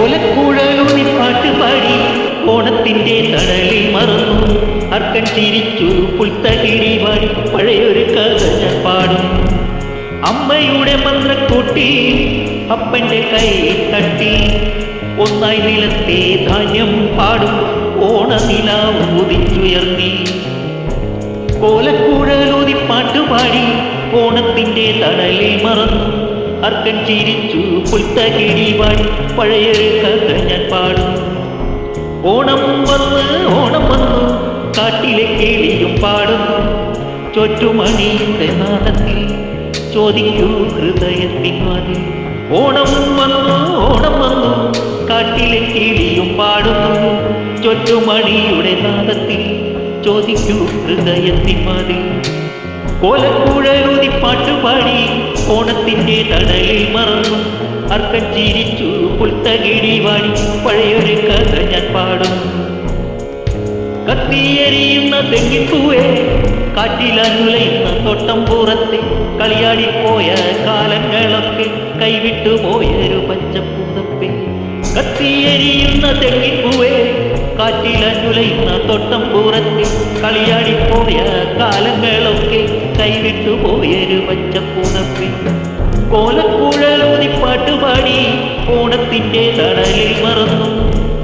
ഓലക്കൂഴലൂതി പാട്ട് പാടി ഓണത്തിന്റെ മറന്നു. അർക്കൻ ചിരിച്ചു പുൽത്തകിടി വാടി പഴയൊരു കഥ അമ്മയുടെ മന്ത്രക്കൂട്ടി അപ്പന്റെ കൈ തട്ടി. ഒന്നായി നിലത്തെ ധാന്യം പാടും ഓണനില ഊതിച്ചുയർത്തി. കോലക്കൂഴലൂതി പാട്ടുപാടി ഓണത്തിന്റെ തണലിൽ മറന്നു. അർക്കൻ ചിരിച്ചു പുൽത്തകിടി പാടി പഴയൊരു കഥ ഞാൻ പാടും. ഓണം വന്ന് ഓണം വന്നു കാട്ടിലെ കേളിയും പാടുന്നു. ചൊറ്റുമണിയുടെ നാദത്തിൽ ചോദിക്കൂ ഹൃദയത്തിൻ മതി ഓണം വന്നു ഓണം വന്നു കാട്ടിലെ കിളിയും പാടുന്നു. ചൊറ്റുമണിയുടെ നാദത്തിൽ ചോദിക്കൂ ഹൃദയത്തിൻ മതി പാട്ടുപാടി ഓണത്തിന്റെ തടലിൽ മറന്നു. അർക്കൻ ചിരിച്ചു പുൽത്തകിടി വാടി പഴയൊരു കഥ ഞാൻ പാടും കത്തിയെറിയുന്ന തെങ്ങിപ്പൂവേ കാറ്റിലനുലയുന്ന തോട്ടം പുറത്തെ കളിയാടിപ്പോയ കാലങ്ങളൊക്കെ കൈവിട്ടു പോയൊരു പച്ചപ്പൂതപ്പേ കത്തിയെരിയുന്ന തെങ്ങിപ്പൂവേ കാറ്റിലനുലയുന്ന തോട്ടം പുറത്തെ കളിയാടിപ്പോയ കാലങ്ങളൊക്കെ കൈവിട്ടു പോയൊരു പച്ചപ്പൂതപ്പേ കോലക്കുഴലൂതി പാട്ടുപാടി ഓണത്തിന്റെ തടലിൽ മറന്നു.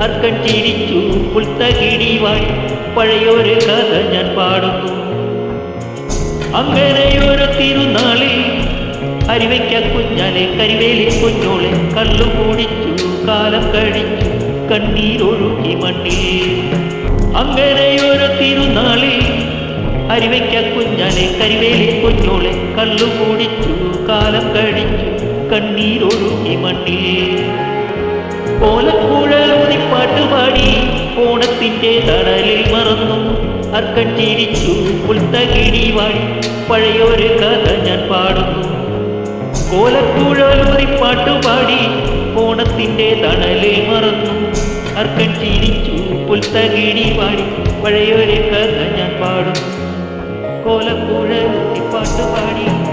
അർക്കൻ ചിരിച്ചു പുൽത്തകിടി വാടി പഴയൊരു കഥ ഞാൻ പാടുന്നു. അങ്ങനെയൊരു തിരുനാളിൽ അരിവയ്ക്ക കുഞ്ഞാലെ കരിവേലി കുഞ്ഞോളെ കള്ളു കൂടിച്ചു കാലം കഴിച്ചു കണ്ണീരൊഴുകി മണ്ണിൽ. അങ്ങനെയൊരു തിരുനാളിൽ അരിവയ്ക്ക കുഞ്ഞാലെ കരിവേലി കുഞ്ഞോളെ കള്ളു കൂടിച്ചു കാലം കഴിച്ചു കണ്ണീരൊഴുകി മണ്ണിൽ. ഓലക്കുഴലൂതി പാട്ടുപാടി ഓണത്തിന്റെ തടലിൽ മറന്നു. അർക്കൻ ചിരിച്ചു പുൽത്തകിടി വാടി. പഴയൊരു കഥ ഞാൻ പാടുന്നു. കോലക്കുഴലൂതി പാട്ടുപാടി ഓണത്തിന്റെ തണലിൽ മറന്നു. അർക്കൻ ചിരിച്ചു പുൽത്തകിടി വാടി. പഴയൊരു കഥ ഞാൻ പാടുന്നു. കോലക്കൂഴി പാട്ടുപാടി